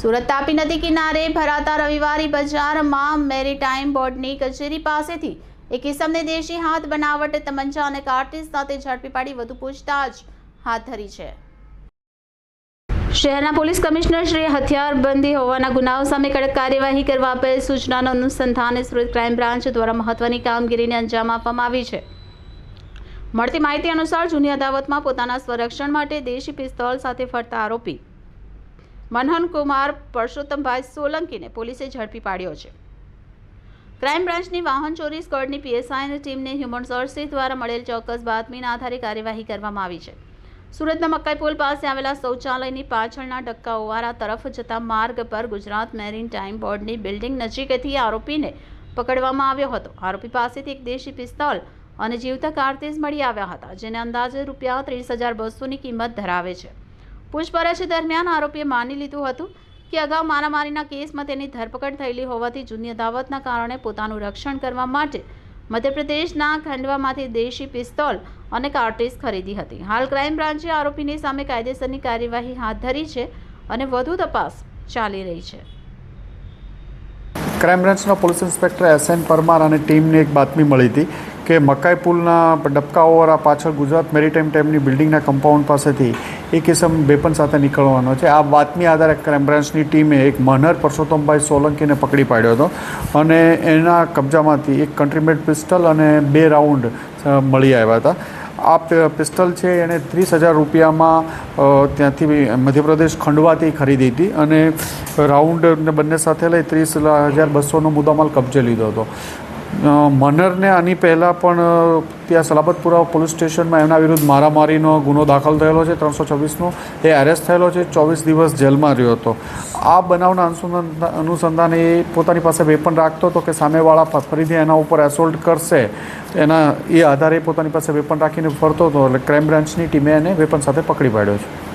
સુરત તાપી નદી કિનારે ભરાતા રવિવારી બજારમાં મેરીટાઈમ બોર્ડની કચેરી પાસેથી એક કિસમને દેશી હાથ બનાવટ તમંચા અને કાર્ટીસ સાથે ઝડપી પાડી વધુ પૂછતાછ હાથ ધરી છે. શહેરના પોલીસ કમિશનર શ્રી હથિયારબંધી હોવાના ગુનાઓ સામે કડક કાર્યવાહી કરવા આપેલ સૂચનાનો અનુસંધાને સુરત ક્રાઇમ બ્રાન્ચ દ્વારા મહત્વની કામગીરીને અંજામ આપવામાં આવી છે. મળતી માહિતી અનુસાર જૂની અદાવતમાં પોતાના સ્વરક્ષણ માટે દેશી પિસ્તોલ સાથે ફરતા આરોપી મનહન કુમાર પરસોત્તમભાઈ સોલંકીને પોલીસે ઝડપી પાડ્યો છે. ક્રાઇમ બ્રાન્ચની વાહન ચોરી સ્કવડની પીએસઆઈની ટીમને હ્યુમન સોર્સિસ દ્વારા મળેલ ચોક્કસ બાતમીના આધારે કાર્યવાહી કરવામાં આવી છે. સુરતના મકાઈ પુલ પાસે આવેલા શૌચાલયની પાછળના ડક્કા ઓવારા તરફ જતા માર્ગ પર ગુજરાત મેરીન ટાઈમ બોર્ડની બિલ્ડિંગ નજીકથી આરોપીને પકડવામાં આવ્યો હતો. આરોપી પાસેથી એક દેશી પિસ્તોલ અને જીવતા કારતેજ મળી આવ્યા હતા, જેને અંદાજે રૂપિયા ત્રીસ હજાર બસોની કિંમત ધરાવે છે. પૂછપરછ દરમિયાન આરોપીએ માની લીધું હતું કે અગાઉ મારામારીના કેસમાં તેની ધરપકડ થયેલી હોવાથી જૂની અદાવતના કારણે પોતાનું રક્ષણ કરવા માટે મધ્યપ્રદેશના ખંડવામાંથી દેશી પિસ્તોલ અને કાર્ટીસ ખરીદી હતી. હાલ ક્રાઇમ બ્રાન્ચે આરોપીની સામે કાયદેસરની કાર્યવાહી હાથ ધરી છે અને વધુ તપાસ ચાલી રહી છે. ક્રાઇમ બ્રાન્ચના police inspector S N Parmar અને ટીમને એક બાતમી મળી હતી કે મકાઈ પુલના ડબકાઓવાળા પાછળ ગુજરાત મેરીટાઈમ ટાઈમની બિલ્ડિંગના કમ્પાઉન્ડ પાસેથી એક કિસમ બેપન સાથે નીકળવાનો છે. આ વાતની આધારે ક્રાઇમ બ્રાન્ચની ટીમે એક મનહર પરસોત્તમભાઈ સોલંકીને પકડી પાડ્યો હતો અને એના કબજામાંથી એક કન્ટ્રીમેડ પિસ્ટલ અને બે રાઉન્ડ મળી આવ્યા હતા. આ પિસ્તલ છે એણે ત્રીસ હજાર રૂપિયામાં ત્યાંથી મધ્યપ્રદેશ ખંડવાથી ખરીદી હતી અને રાઉન્ડને બંને સાથે લઈ ત્રીસ હજાર બસોનો મુદ્દામાલ કબજે લીધો હતો. મનરને આની પહેલાં પણ ત્યાં સલાબતપુરા પોલીસ સ્ટેશનમાં એમના વિરુદ્ધ મારામારીનો ગુનો દાખલ થયેલો છે, ત્રણસો છવ્વીસનો. એ એરેસ્ટ થયેલો છે, ચોવીસ દિવસ જેલમાં રહ્યો હતો. આ બનાવના અનુસંધાન, અનુસંધાને એ પોતાની પાસે વેપન રાખતો હતો કે સામેવાળા ફરીથી એના ઉપર એસોલ્ટ કરશે. એના, એ આધારે પોતાની પાસે વેપન રાખીને ફરતો હતો, એટલે ક્રાઇમ બ્રાન્ચની ટીમે એને વેપન સાથે પકડી પાડ્યો છે.